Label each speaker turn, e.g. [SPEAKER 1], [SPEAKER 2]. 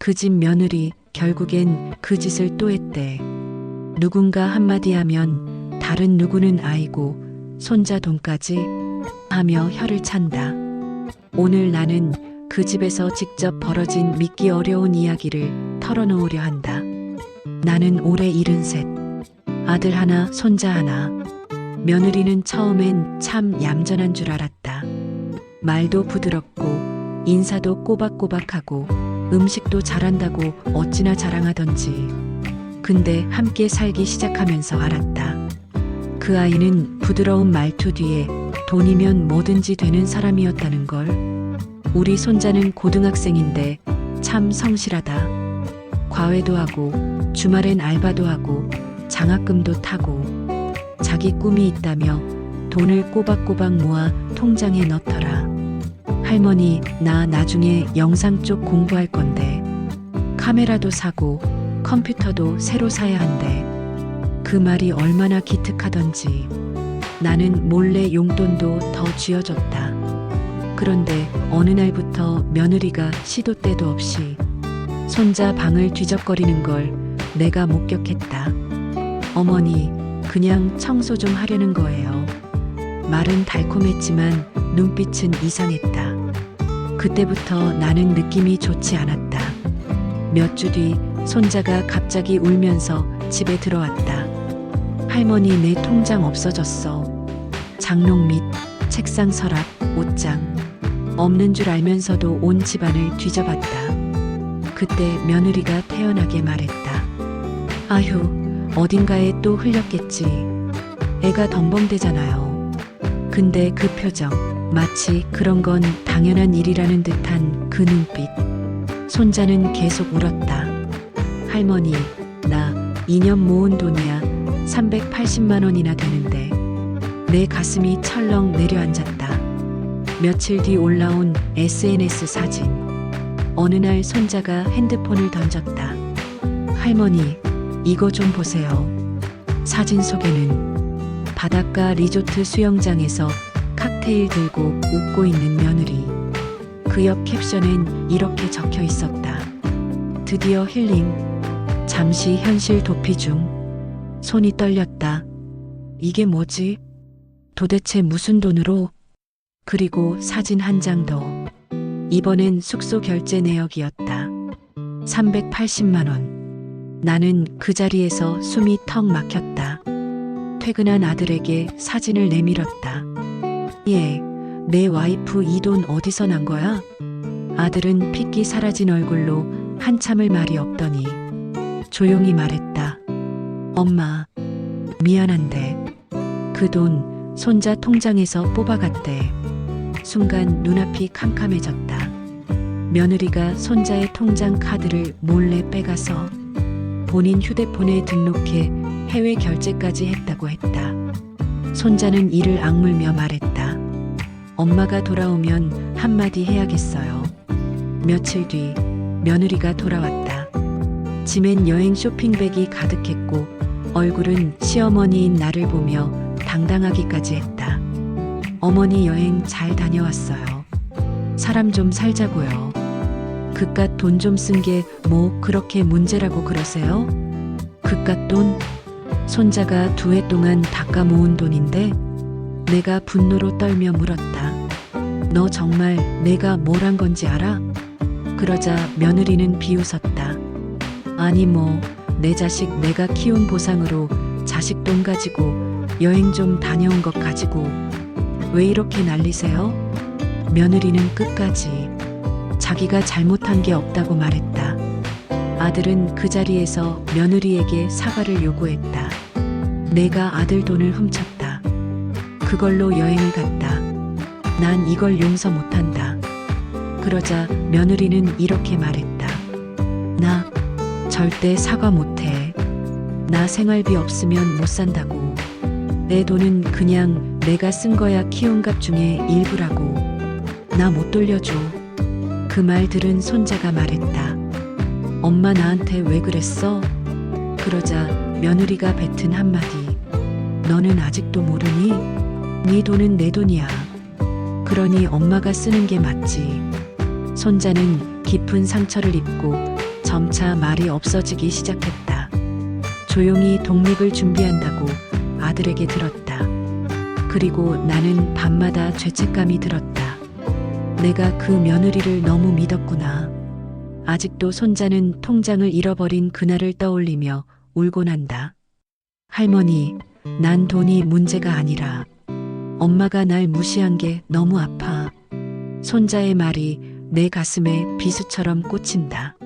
[SPEAKER 1] 그 집 며느리 결국엔 그 짓을 또 했대. 누군가 한마디 하면 다른 누구는 아이고 손자 돈까지 하며 혀를 찬다. 오늘 나는 그 집에서 직접 벌어진 믿기 어려운 이야기를 털어놓으려 한다. 나는 올해 일흔 셋. 아들 하나, 손자 하나. 며느리는 처음엔 참 얌전한 줄 알았다. 말도 부드럽고 인사도 꼬박꼬박하고 음식도 잘한다고 어찌나 자랑하던지. 근데 함께 살기 시작하면서 알았다. 그 아이는 부드러운 말투 뒤에 돈이면 뭐든지 되는 사람이었다는 걸. 우리 손자는 고등학생인데 참 성실하다. 과외도 하고 주말엔 알바도 하고 장학금도 타고 자기 꿈이 있다며 돈을 꼬박꼬박 모아 통장에 넣더라. 할머니, 나 나중에 영상 쪽 공부할 건데 카메라도 사고 컴퓨터도 새로 사야 한대. 그 말이 얼마나 기특하던지 나는 몰래 용돈도 더 쥐어줬다. 그런데 어느 날부터 며느리가 시도 때도 없이 손자 방을 뒤적거리는 걸 내가 목격했다. 어머니, 그냥 청소 좀 하려는 거예요. 말은 달콤했지만 눈빛은 이상했다. 그때부터 나는 느낌이 좋지 않았다. 몇 주 뒤 손자가 갑자기 울면서 집에 들어왔다. 할머니 내 통장 없어졌어. 장롱 및 책상 서랍, 옷장. 없는 줄 알면서도 온 집안을 뒤져봤다. 그때 며느리가 태연하게 말했다. 아휴, 어딘가에 또 흘렸겠지. 애가 덤벙대잖아요. 근데 그 표정, 마치 그런 건 당연한 일이라는 듯한 그 눈빛. 손자는 계속 울었다. 할머니, 나 2년 모은 돈이야 380만 원이나 되는데 내 가슴이 철렁 내려앉았다. 며칠 뒤 올라온 SNS 사진. 어느 날 손자가 핸드폰을 던졌다. 할머니, 이거 좀 보세요. 사진 속에는 바닷가 리조트 수영장에서 칵테일 들고 웃고 있는 며느리. 그 옆 캡션엔 이렇게 적혀 있었다. 드디어 힐링. 잠시 현실 도피 중. 손이 떨렸다. 이게 뭐지? 도대체 무슨 돈으로? 그리고 사진 한 장 더. 이번엔 숙소 결제 내역이었다. 380만 원. 나는 그 자리에서 숨이 턱 막혔다. 퇴근한 아들에게 사진을 내밀었다. 예, 내 와이프 이 돈 어디서 난 거야? 아들은 핏기 사라진 얼굴로 한참을 말이 없더니 조용히 말했다. 엄마, 미안한데 그 돈 손자 통장에서 뽑아갔대. 순간 눈앞이 캄캄해졌다. 며느리가 손자의 통장 카드를 몰래 빼가서 본인 휴대폰에 등록해 해외 결제까지 했다고 했다. 손자는 이를 악물며 말했다. 엄마가 돌아오면 한마디 해야겠어요. 며칠 뒤 며느리가 돌아왔다. 짐엔 여행 쇼핑백이 가득했고 얼굴은 시어머니인 나를 보며 당당하기까지 했다. 어머니 여행 잘 다녀왔어요. 사람 좀 살자고요. 그깟 돈 좀 쓴 게 뭐 그렇게 문제라고 그러세요? 그깟 돈? 손자가 두 해 동안 닦아 모은 돈인데 내가 분노로 떨며 물었다. 너 정말 내가 뭘 한 건지 알아? 그러자 며느리는 비웃었다. 아니 뭐 내 자식 내가 키운 보상으로 자식 돈 가지고 여행 좀 다녀온 것 가지고 왜 이렇게 난리세요? 며느리는 끝까지 자기가 잘못한 게 없다고 말했다. 아들은 그 자리에서 며느리에게 사과를 요구했다. 내가 아들 돈을 훔쳤다. 그걸로 여행을 갔다. 난 이걸 용서 못한다. 그러자 며느리는 이렇게 말했다. 나 절대 사과 못해. 나 생활비 없으면 못 산다고. 내 돈은 그냥 내가 쓴 거야 키움값 중에 일부라고. 나 못 돌려줘. 그 말 들은 손자가 말했다. 엄마 나한테 왜 그랬어? 그러자 며느리가 뱉은 한마디. 너는 아직도 모르니? 네 돈은 내 돈이야. 그러니 엄마가 쓰는 게 맞지. 손자는 깊은 상처를 입고 점차 말이 없어지기 시작했다. 조용히 독립을 준비한다고 아들에게 들었다. 그리고 나는 밤마다 죄책감이 들었다. 내가 그 며느리를 너무 믿었구나. 아직도 손자는 통장을 잃어버린 그날을 떠올리며 울곤 한다. 할머니, 난 돈이 문제가 아니라 엄마가 날 무시한 게 너무 아파. 손자의 말이 내 가슴에 비수처럼 꽂힌다.